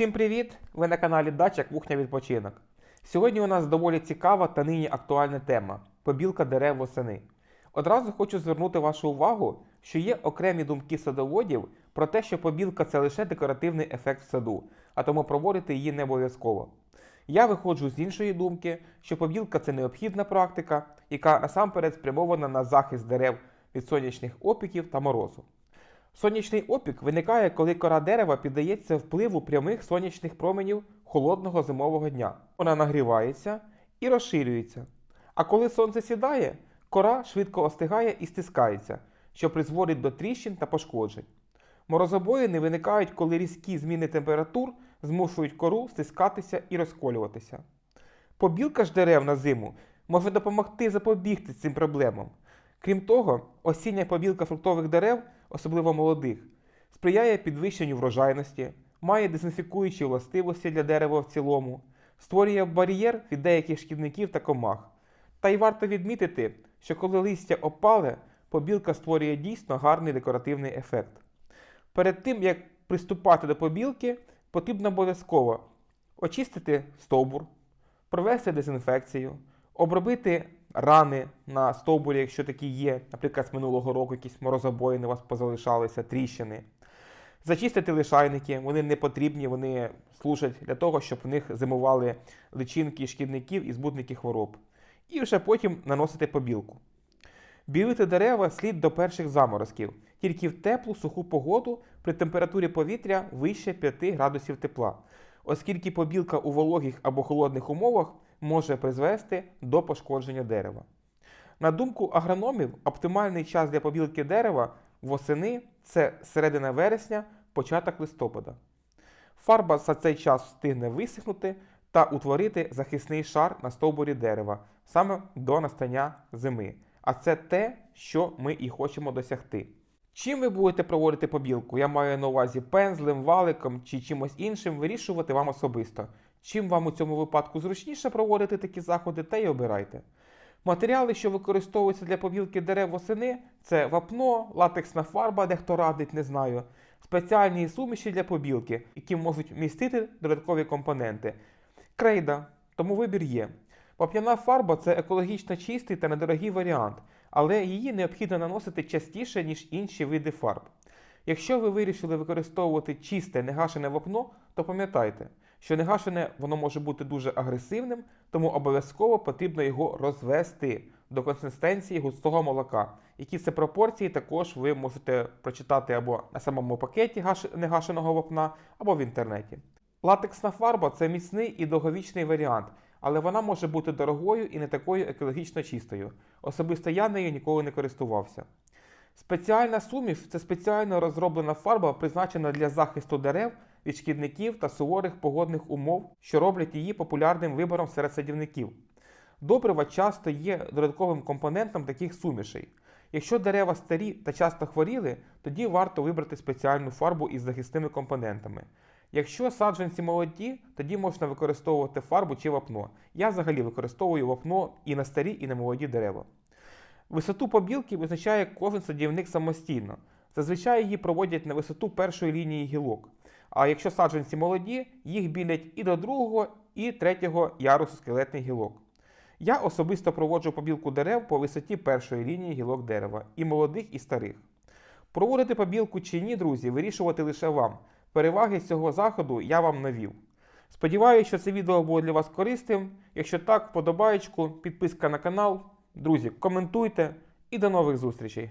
Всім привіт! Ви на каналі Дача Кухня Відпочинок. Сьогодні у нас доволі цікава та нині актуальна тема побілка дерев восени. Одразу хочу звернути вашу увагу, що є окремі думки садоводів про те, що побілка це лише декоративний ефект в саду, а тому проводити її не обов'язково. Я виходжу з іншої думки, що побілка це необхідна практика, яка насамперед спрямована на захист дерев від сонячних опіків та морозу. Сонячний опік виникає, коли кора дерева піддається впливу прямих сонячних променів холодного зимового дня. Вона нагрівається і розширюється. А коли сонце сідає, кора швидко остигає і стискається, що призводить до тріщин та пошкоджень. Морозобоїни виникають, коли різкі зміни температур змушують кору стискатися і розколюватися. Побілка ж дерев на зиму може допомогти запобігти цим проблемам. Крім того, осіння побілка фруктових дерев, особливо молодих, сприяє підвищенню врожайності, має дезінфікуючі властивості для дерева в цілому, створює бар'єр від деяких шкідників та комах. Та й варто відмітити, що коли листя опале, побілка створює дійсно гарний декоративний ефект. Перед тим, як приступати до побілки, потрібно обов'язково очистити стовбур, провести дезінфекцію, обробити рани на стовбурі, якщо такі є, наприклад, з минулого року якісь морозобоїни у вас позалишалися, тріщини. Зачистити лишайники, вони не потрібні, вони служать для того, щоб в них зимували личинки шкідників і збудники хвороб. І вже потім наносити побілку. Білити дерева слід до перших заморозків, тільки в теплу суху погоду при температурі повітря вище 5 градусів тепла, оскільки побілка у вологих або холодних умовах може призвести до пошкодження дерева. На думку агрономів, оптимальний час для побілки дерева восени це середина вересня, початок листопада. Фарба за цей час встигне висихнути та утворити захисний шар на стовбурі дерева саме до настання зими. А це те, що ми і хочемо досягти. Чим ви будете проводити побілку? Я маю на увазі пензлем, валиком чи чимось іншим вирішувати вам особисто. Чим вам у цьому випадку зручніше проводити такі заходи, те й обирайте. Матеріали, що використовуються для побілки дерев восени, це вапно, латексна фарба, дехто радить, не знаю, спеціальні суміші для побілки, які можуть містити додаткові компоненти. Крейда, тому вибір є. Пап'яна фарба це екологічно чистий та недорогий варіант, але її необхідно наносити частіше, ніж інші види фарб. Якщо ви вирішили використовувати чисте негашене вапно, то пам'ятайте, що негашене воно може бути дуже агресивним, тому обов'язково потрібно його розвести до консистенції густого молока. Які це пропорції, також ви можете прочитати або на самому пакеті негашеного вапна, або в інтернеті. Латексна фарба це міцний і довговічний варіант, але вона може бути дорогою і не такою екологічно чистою. Особисто я нею ніколи не користувався. Спеціальна суміш це спеціально розроблена фарба, призначена для захисту дерев від шкідників та суворих погодних умов, що роблять її популярним вибором серед садівників. Добрива часто є додатковим компонентом таких сумішей. Якщо дерева старі та часто хворіли, тоді варто вибрати спеціальну фарбу із захисними компонентами. Якщо саджанці молоді, тоді можна використовувати фарбу чи вапно. Я взагалі використовую вапно і на старі, і на молоді дерева. Висоту побілки визначає кожен садівник самостійно. Зазвичай її проводять на висоту першої лінії гілок. А якщо саджанці молоді, їх білять і до другого, і третього ярусу скелетних гілок. Я особисто проводжу побілку дерев по висоті першої лінії гілок дерева, і молодих, і старих. Проводити побілку чи ні, друзі, вирішувати лише вам. Переваги цього заходу я вам навів. Сподіваюся, що це відео було для вас корисним. Якщо так, вподобаєчку, підписка на канал. Друзі, коментуйте і до нових зустрічей!